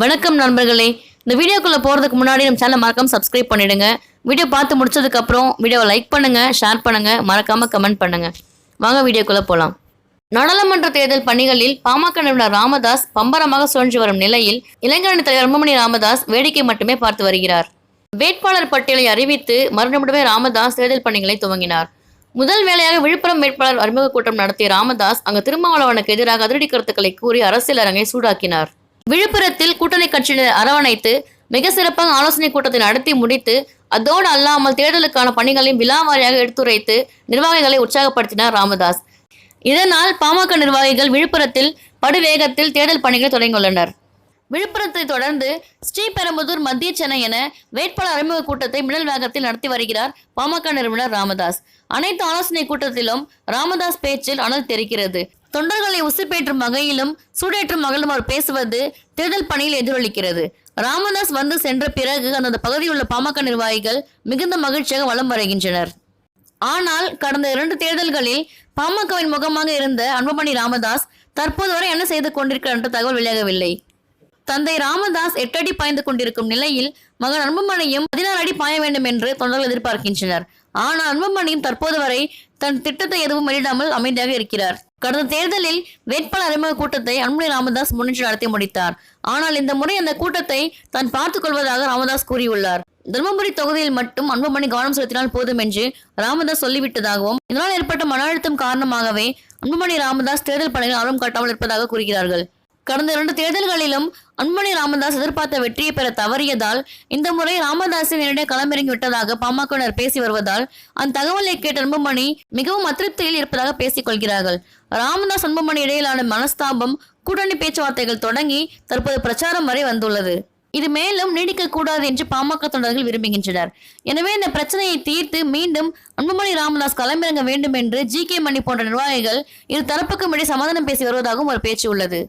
வணக்கம் நண்பர்களே. இந்த வீடியோக்குள்ளே போகிறதுக்கு முன்னாடி நம்ம சேனல் மறக்காம சப்ஸ்கிரைப் பண்ணிடுங்க. வீடியோ பார்த்து முடிச்சதுக்கப்புறம் வீடியோவை லைக் பண்ணுங்க ஷேர் பண்ணுங்க மறக்காம கமெண்ட் பண்ணுங்க. வாங்க வீடியோக்குள்ளே போகலாம் நாடாளுமன்ற தேர்தல் பணிகளில் பாமக நிறுவனர் ராமதாஸ் பம்பரமாக சுழன்று வரும் நிலையில் இளைஞரணி தலைவர் அன்புமணி ராமதாஸ் வேடிக்கை மட்டுமே பார்த்து வருகிறார். வேட்பாளர் பட்டியலை அறிவித்து மறுநிமிடமே ராமதாஸ் தேர்தல் பணிகளை துவங்கினார். முதல் வேளையாக விழுப்புரம் வேட்பாளர் அறிமுக கூட்டம் நடத்திய ராமதாஸ் அங்கு திருமாவளவனுக்கு எதிராக அதிரடி கருத்துக்களை கூறி அரசியல் அரங்கை சூடாக்கினார். விழுப்புரத்தில் கூட்டணி கட்சியினர் அரவணைத்து மிக சிறப்பாக ஆலோசனை கூட்டத்தை நடத்தி முடித்து அதோடு அல்லாமல் தேர்தலுக்கான பணிகளையும் விழாவாரியாக எடுத்துரைத்து நிர்வாகிகளை உற்சாகப்படுத்தினார் ராமதாஸ். இதனால் பாமக நிர்வாகிகள் விழுப்புரத்தில் படுவேகத்தில் தேர்தல் பணிகளை தொடங்கியுள்ளனர். விழுப்புரத்தை தொடர்ந்து ஸ்ரீபெரும்புதூர் மத்திய சென்னை என வேட்பாளர் அறிமுக கூட்டத்தை மிடல் வேகத்தில் நடத்தி வருகிறார் பாமக நிறுவனர் ராமதாஸ். அனைத்து ஆலோசனை கூட்டத்திலும் ராமதாஸ் பேச்சில் அனல் தெரிக்கிறது தொண்டர்களை உசுப்பேற்றும் வகையிலும் சூடேற்றும் வகையிலும் அவர் பேசுவது தேர்தல் பணியில் எதிரொலிக்கிறது. ராமதாஸ் வந்து சென்ற பிறகு அந்தந்த பகுதியில் உள்ள பாமக நிர்வாகிகள் மிகுந்த மகிழ்ச்சியாக வலம் வருகின்றனர். ஆனால் கடந்த இரண்டு தேர்தல்களில் பாமகவின் முகமாக இருந்த அன்புமணி ராமதாஸ் தற்போது வரை என்ன செய்து கொண்டிருக்கிறார் என்ற தகவல் வெளியாகவில்லை. தந்தை ராமதாஸ் எட்டடி பாய்ந்து கொண்டிருக்கும் நிலையில் மகன் அன்புமணியும் பதினாறு அடி பாய வேண்டும் என்று தொண்டர்கள் எதிர்பார்க்கின்றனர். ஆனால் அன்புமணியும் தற்போது வரை தன் திட்டத்தை எதுவும் வெளியிடாமல் அமைதியாக இருக்கிறார். கடந்த தேர்தலில் வேட்பாளர் அறிமுக கூட்டத்தை அன்புமணி ராமதாஸ் முன்னின்று நடத்தி முடித்தார். ஆனால் இந்த முறை அந்த கூட்டத்தை தான் பார்த்துக் கொள்வதாக ராமதாஸ் கூறியுள்ளார். தருமபுரி தொகுதியில் மட்டும் அன்புமணி கவனம் செலுத்தினால் போதும் என்று ராமதாஸ் சொல்லிவிட்டதாகவும் இதனால் ஏற்பட்ட மன அழுத்தம் காரணமாகவே அன்புமணி ராமதாஸ் தேர்தல் பணியில் ஆர்வம் காட்டாமல் இருப்பதாக கூறுகிறார்கள். கடந்த இரண்டு தேர்தல்களிலும் அன்புமணி ராமதாஸ் எதிர்பார்த்த வெற்றியை பெற தவறியதால் இந்த முறை ராமதாஸின் நேரடியாக களமிறங்கி விட்டதாக பாமகவினர் பேசி வருவதால் அந்த தகவலை கேட்ட அன்புமணி மிகவும் அதிருப்தியில் இருப்பதாக பேசிக் கொள்கிறார்கள். ராமதாஸ் அன்புமணி இடையிலான மனஸ்தாபம் கூட்டணி பேச்சுவார்த்தைகள் தொடங்கி தற்போது பிரச்சாரம் வரை வந்துள்ளது. இது மேலும் நீடிக்க கூடாது என்று பாமக தொண்டர்கள் விரும்புகின்றனர். எனவே இந்த பிரச்சனையை தீர்த்து மீண்டும் அன்புமணி ராமதாஸ் களமிறங்க வேண்டும் என்று ஜி கே மணி போன்ற நிர்வாகிகள் இரு தரப்புக்கும் இடையே சமாதானம் பேசி வருவதாகவும் ஒரு பேச்சு உள்ளது.